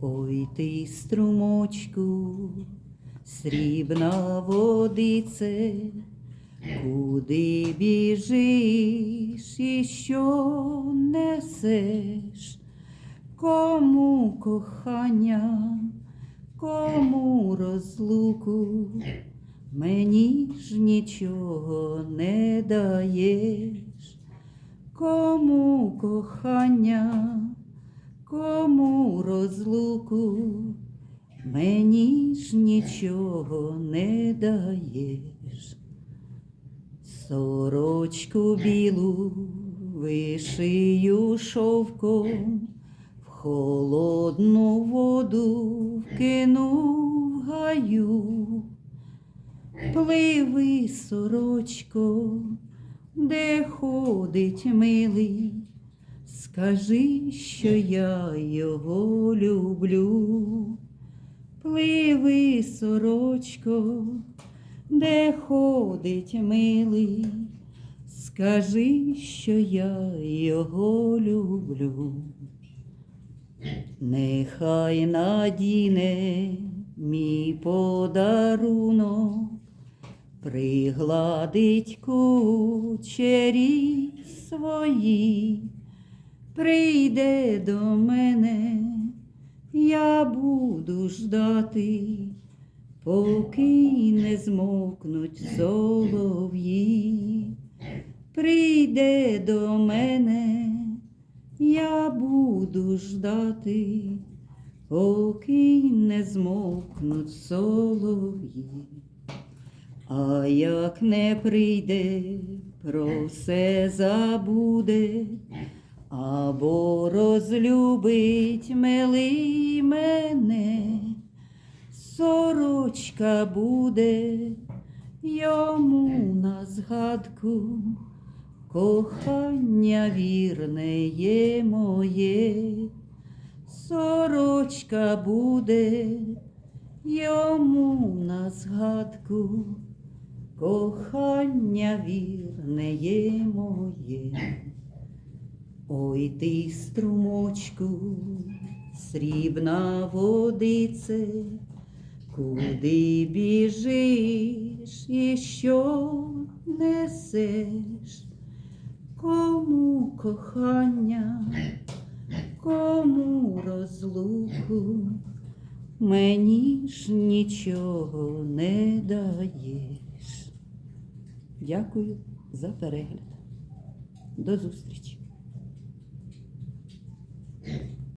Ой ти, струмочку, срібна водице, куди біжиш і що несеш, кому кохання, кому розлуку, мені ж нічого не даєш, кому кохання кому розлуку, мені ж нічого не даєш. Сорочку білу вишию шовком, в холодну воду вкинув гаю. Пливи, сорочко, де ходить милий, Скажи, що я його люблю. Пливи, сорочко, де ходить милий, скажи, що я його люблю. Нехай надіне мій подарунок, пригладить кучері свої, прийде до мене, я буду ждати, поки не змовкнуть солов'ї. Прийде до мене, я буду ждати, поки не змовкнуть солов'ї. А як не прийде, про все забуде, або розлюбить милий мене, сорочка буде йому на згадку, кохання вірне є моє, сорочка буде йому на згадку, кохання вірне є моє. Ой ти, струмочку, срібна водице, куди біжиш і що несеш, кому кохання, кому розлуку, мені ж нічого не даєш. Дякую за перегляд. До зустрічі!